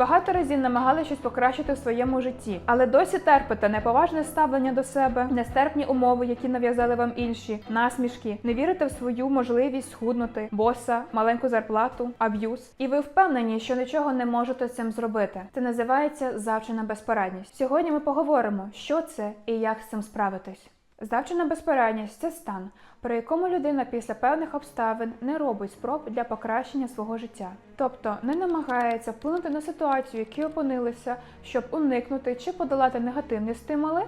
багато разів намагалися щось покращити в своєму житті, але досі терпите неповажне ставлення до себе, нестерпні умови, які нав'язали вам інші, насмішки, не вірите в свою можливість схуднути, боса, маленьку зарплату, аб'юз. І ви впевнені, що нічого не можете з цим зробити. Це називається завчена безпорадність. Сьогодні ми поговоримо, що це і як з цим справитись. Завчена безпорадність це стан, при якому людина після певних обставин не робить спроб для покращення свого життя, тобто не намагається вплинути на ситуацію, в якій опинилися, щоб уникнути чи подолати негативні стимули,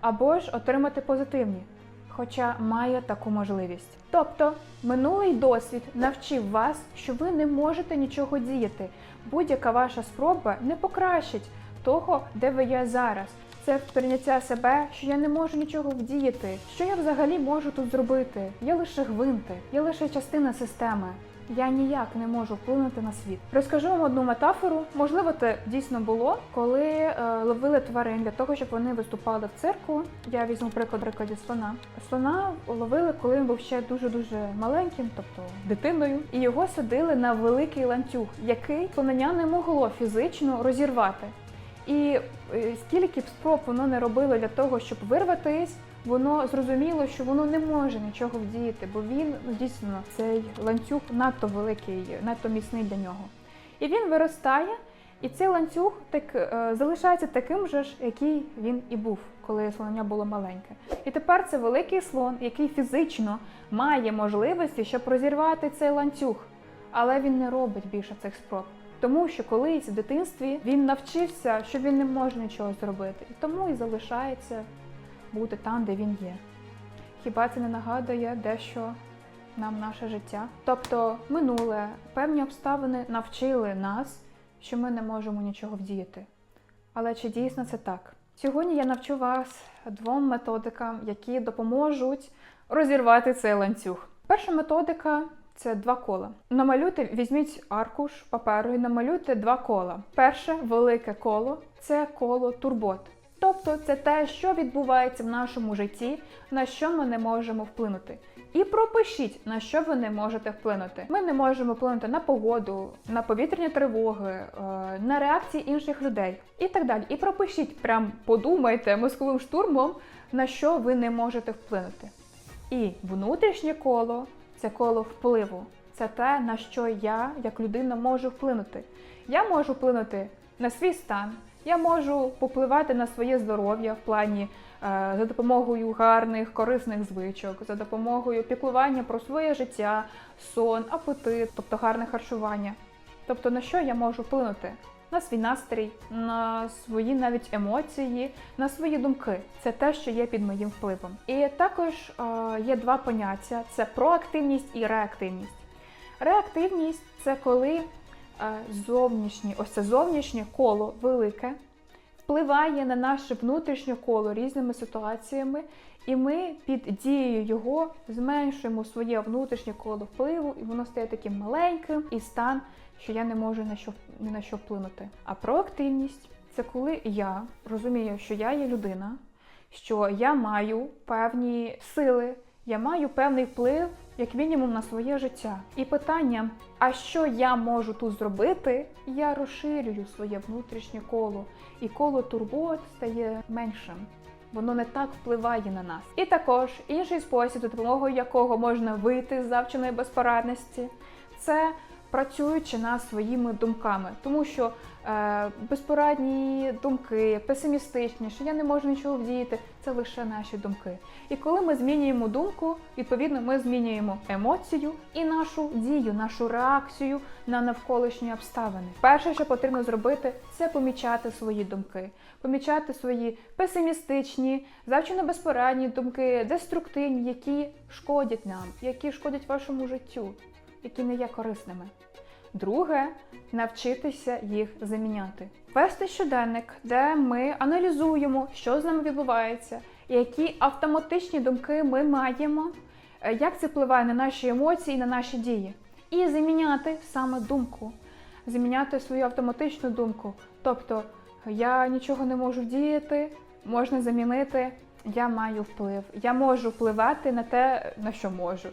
або ж отримати позитивні, хоча має таку можливість. Тобто, минулий досвід навчив вас, що ви не можете нічого діяти. Будь-яка ваша спроба не покращить того, де ви є зараз. Це сприйняття себе, що я не можу нічого вдіяти. Що я взагалі можу тут зробити? Я лише гвинти, я лише частина системи. Я ніяк не можу вплинути на світ. Розкажу вам одну метафору. Можливо, це дійсно було, коли е, ловили тварин для того, щоб вони виступали в цирку. Я візьму приклад прикладі слона. Слона ловили, коли він був ще дуже дуже маленьким, тобто дитиною, і його садили на великий ланцюг, який слонення не могло фізично розірвати. І е, скільки б спроб воно не робило для того, щоб вирватись, воно зрозуміло, що воно не може нічого вдіяти, бо він ну, дійсно цей ланцюг надто великий, надто міцний для нього. І він виростає, і цей ланцюг так е, залишається таким же ж, який він і був, коли слоня було маленьке. І тепер це великий слон, який фізично має можливості, щоб розірвати цей ланцюг, але він не робить більше цих спроб. Тому що колись в дитинстві він навчився, що він не може нічого зробити, і тому і залишається бути там, де він є. Хіба це не нагадує дещо нам наше життя? Тобто минуле, певні обставини навчили нас, що ми не можемо нічого вдіяти. Але чи дійсно це так? Сьогодні я навчу вас двом методикам, які допоможуть розірвати цей ланцюг. Перша методика це два кола. Намалюйте, візьміть аркуш паперу і намалюйте два кола. Перше велике коло це коло турбот. Тобто це те, що відбувається в нашому житті, на що ми не можемо вплинути. І пропишіть, на що ви не можете вплинути. Ми не можемо вплинути на погоду, на повітряні тривоги, е, на реакції інших людей і так далі. І пропишіть, прям подумайте мозковим штурмом, на що ви не можете вплинути. І внутрішнє коло це коло впливу. Це те, на що я, як людина, можу вплинути. Я можу вплинути на свій стан, я можу попливати на своє здоров'я в плані е, за допомогою гарних, корисних звичок, за допомогою піклування про своє життя, сон, апетит, тобто гарне харчування. Тобто на що я можу вплинути? На свій настрій, на свої навіть емоції, на свої думки. Це те, що є під моїм впливом. І також е, є два поняття: це проактивність і реактивність. Реактивність це коли е, зовнішнє, ось це зовнішнє коло велике впливає на наше внутрішнє коло різними ситуаціями, і ми під дією його зменшуємо своє внутрішнє коло впливу, і воно стає таким маленьким і стан, що я не можу на що ні на що вплинути. А проактивність це коли я розумію, що я є людина, що я маю певні сили, я маю певний вплив, як мінімум, на своє життя. І питання: а що я можу тут зробити? Я розширюю своє внутрішнє коло, і коло турбот стає меншим. Воно не так впливає на нас. І також інший спосіб, за допомогою якого можна вийти з завченої безпорадності, це працюючи над своїми думками, тому що е, безпорадні думки, песимістичні, що я не можу нічого вдіяти, це лише наші думки. І коли ми змінюємо думку, відповідно ми змінюємо емоцію і нашу дію, нашу реакцію на навколишні обставини. Перше, що потрібно зробити, це помічати свої думки, помічати свої песимістичні, завчено безпорадні думки, деструктивні, які шкодять нам, які шкодять вашому життю, які не є корисними. Друге навчитися їх заміняти. Вести щоденник, де ми аналізуємо, що з нами відбувається, які автоматичні думки ми маємо, е, як це впливає на наші емоції, на наші дії. І заміняти саме думку, заміняти свою автоматичну думку. Тобто я нічого не можу діяти, можна замінити, я маю вплив, я можу впливати на те, на що можу.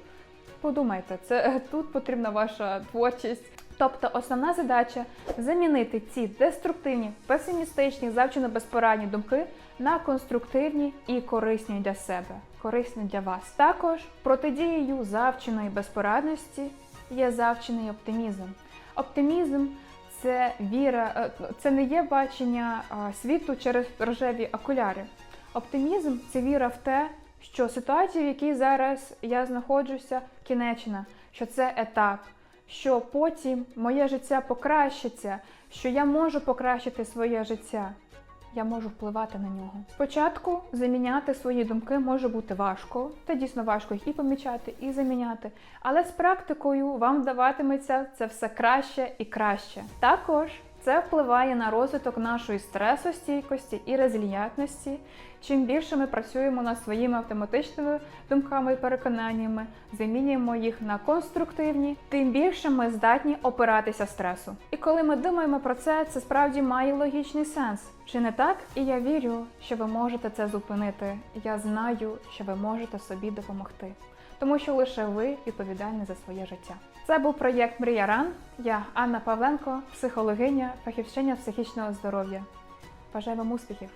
Подумайте, це тут потрібна ваша творчість. Тобто основна задача замінити ці деструктивні, песимістичні, завчено безпорадні думки на конструктивні і корисні для себе, корисні для вас. Також протидією завченої безпорадності є завчений оптимізм. Оптимізм це віра, е, це не є бачення світу через рожеві окуляри. Оптимізм це віра в те, що ситуація, в якій зараз я знаходжуся, кінечна, що це етап, що потім моє життя покращиться, що я можу покращити своє життя. Я можу впливати на нього. Спочатку заміняти свої думки може бути важко, та дійсно важко їх і помічати, і заміняти. Але з практикою вам вдаватиметься це все краще і краще. Також це впливає на розвиток нашої стресостійкості і резильятності. Чим більше ми працюємо над своїми автоматичними думками і переконаннями, замінюємо їх на конструктивні, тим більше ми здатні опиратися стресу. І коли ми думаємо про це, це справді має логічний сенс. Чи не так? І я вірю, що ви можете це зупинити. Я знаю, що ви можете собі допомогти, тому що лише ви відповідальні за своє життя. Це був проєкт Мрія Ран. Я Анна Павленко, психологиня, фахівчиня психічного здоров'я. Бажаю вам успіхів!